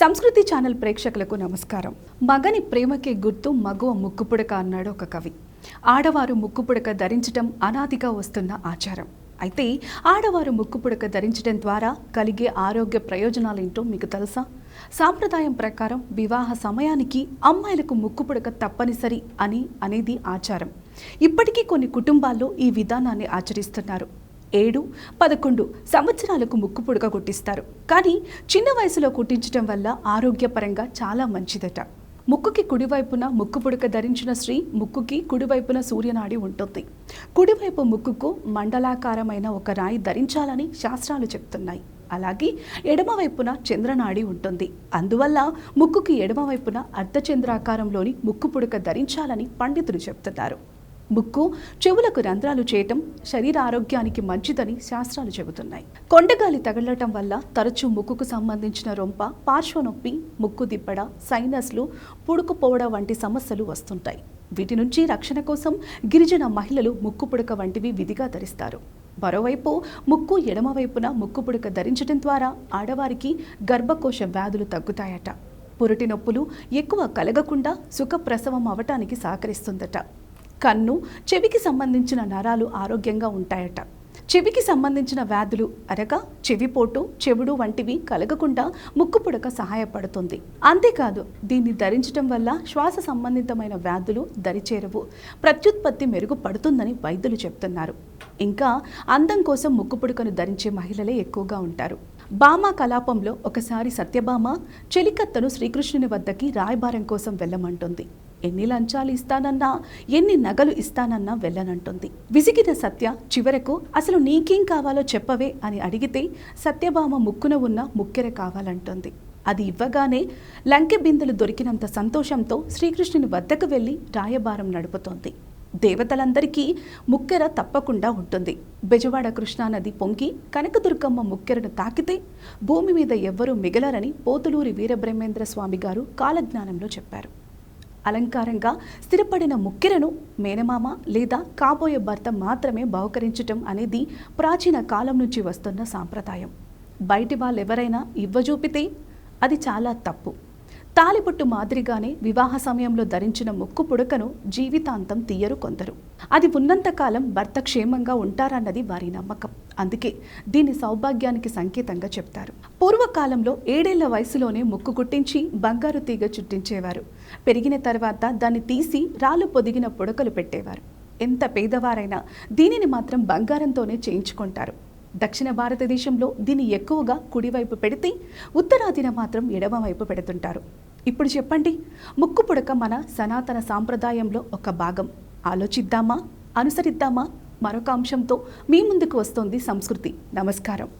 సంస్కృతి ఛానల్ ప్రేక్షకులకు నమస్కారం. మగని ప్రేమకే గుర్తు మగువ ముక్కుపుడక అన్నాడు ఒక కవి. ఆడవారు ముక్కుపుడక ధరించటం అనాదిగా వస్తున్న ఆచారం. అయితే ఆడవారు ముక్కుపుడక ధరించడం ద్వారా కలిగే ఆరోగ్య ప్రయోజనాలేంటో మీకు తెలుసా? సాంప్రదాయం ప్రకారం వివాహ సమయానికి అమ్మాయిలకు ముక్కుపుడక తప్పనిసరి అని అనేది ఆచారం. ఇప్పటికీ కొన్ని కుటుంబాల్లో ఈ విధానాన్ని ఆచరిస్తున్నారు. ఏడు పదకొండు సంవత్సరాలకు ముక్కు పుడక కుట్టిస్తారు. కానీ చిన్న వయసులో కుట్టించడం వల్ల ఆరోగ్యపరంగా చాలా మంచిదట. ముక్కుకి కుడివైపున ముక్కు పుడక ధరించిన స్త్రీ ముక్కుకి కుడివైపున సూర్యనాడి ఉంటుంది. కుడివైపు ముక్కుకు మండలాకారమైన ఒక రాయి ధరించాలని శాస్త్రాలు చెప్తున్నాయి. అలాగే ఎడమవైపున చంద్రనాడి ఉంటుంది. అందువల్ల ముక్కుకి ఎడమవైపున అర్ధచంద్రాకారంలోని ముక్కు పుడక ధరించాలని పండితులు చెప్తున్నారు. ముక్కు చెవులకు రంధ్రాలు చేయటం శరీర ఆరోగ్యానికి మంచిదని శాస్త్రాలు చెబుతున్నాయి. కొండగాలి తగలటం వల్ల తరచూ ముక్కుకు సంబంధించిన రొంప పార్శ్వనొప్పి ముక్కు దిబ్బడ సైనస్లు పుడుకుపోవడం వంటి సమస్యలు వస్తుంటాయి. వీటి నుంచి రక్షణ కోసం గిరిజన మహిళలు ముక్కు పుడక వంటివి విధిగా ధరిస్తారు. మరోవైపు ముక్కు ఎడమవైపున ముక్కు పుడక ధరించడం ద్వారా ఆడవారికి గర్భకోశ వ్యాధులు తగ్గుతాయట. పురుటి నొప్పులు ఎక్కువ కలగకుండా సుఖప్రసవం అవటానికి సహకరిస్తుందట. కన్ను చెవికి సంబంధించిన నరాలు ఆరోగ్యంగా ఉంటాయట. చెవికి సంబంధించిన వ్యాధులు అనగా చెవిపోటు చెవుడు వంటివి కలగకుండా ముక్కు పుడక సహాయపడుతుంది. అంతేకాదు దీన్ని ధరించడం వల్ల శ్వాస సంబంధితమైన వ్యాధులు దరిచేరవు. ప్రత్యుత్పత్తి మెరుగుపడుతుందని వైద్యులు చెప్తున్నారు. ఇంకా అందం కోసం ముక్కు పుడకను ధరించే మహిళలే ఎక్కువగా ఉంటారు. భామ కలాపంలో ఒకసారి సత్యభామ చెలికత్తను శ్రీకృష్ణుని వద్దకి రాయబారం కోసం వెళ్ళమంటుంది. ఎన్ని లంచాలు ఇస్తానన్నా ఎన్ని నగలు ఇస్తానన్నా వెళ్ళనంటుంది. విసిగిన సత్య చివరకు అసలు నీకేం కావాలో చెప్పవే అని అడిగితే సత్యభామ ముక్కున ఉన్న ముక్కెర కావాలంటుంది. అది ఇవ్వగానే లంకె బిందెలు దొరికినంత సంతోషంతో శ్రీకృష్ణుని వద్దకు వెళ్ళి రాయబారం నడుపుతోంది. దేవతలందరికీ ముక్కెర తప్పకుండా ఉంటుంది. బెజవాడ కృష్ణానది పొంగి కనకదుర్గమ్మ ముక్కెరను తాకితే భూమి మీద ఎవ్వరూ మిగలరని పోతులూరి వీరబ్రహ్మేంద్ర స్వామి గారు కాలజ్ఞానంలో చెప్పారు. అలంకారంగా స్థిరపడిన ముక్కెరను మేనమామ లేదా కాబోయే భర్త మాత్రమే బహుకరించటం అనేది ప్రాచీన కాలం నుంచి వస్తున్న సాంప్రదాయం. బయటి వాళ్ళు ఎవరైనా ఇవ్వజూపితే అది చాలా తప్పు. తాలిబొట్టు మాదిరిగానే వివాహ సమయంలో ధరించిన ముక్కు పుడకను జీవితాంతం తీయరు కొందరు. అది ఉన్నంతకాలం భర్త క్షేమంగా ఉంటారన్నది వారి నమ్మకం. అందుకే దీన్ని సౌభాగ్యానికి సంకేతంగా చెప్తారు. పూర్వకాలంలో ఏడేళ్ళ వయసులోనే ముక్కు కుట్టించి బంగారు తీగ చుట్టించేవారు. పెరిగిన తర్వాత దాన్ని తీసి రాళ్ళు పొదిగిన పుడకలు పెట్టేవారు. ఎంత పేదవారైనా దీనిని మాత్రం బంగారంతోనే చేయించుకుంటారు. దక్షిణ భారతదేశంలో దీన్ని ఎక్కువగా కుడివైపు పెడితే ఉత్తరాదిన మాత్రం ఎడమవైపు పెడుతుంటారు. ఇప్పుడు చెప్పండి ముక్కు పుడక మన సనాతన సాంప్రదాయంలో ఒక భాగం. ఆలోచిద్దామా? అనుసరిద్దామా? మరొక అంశంతో మీ ముందుకు వస్తోంది సంస్కృతి. నమస్కారం.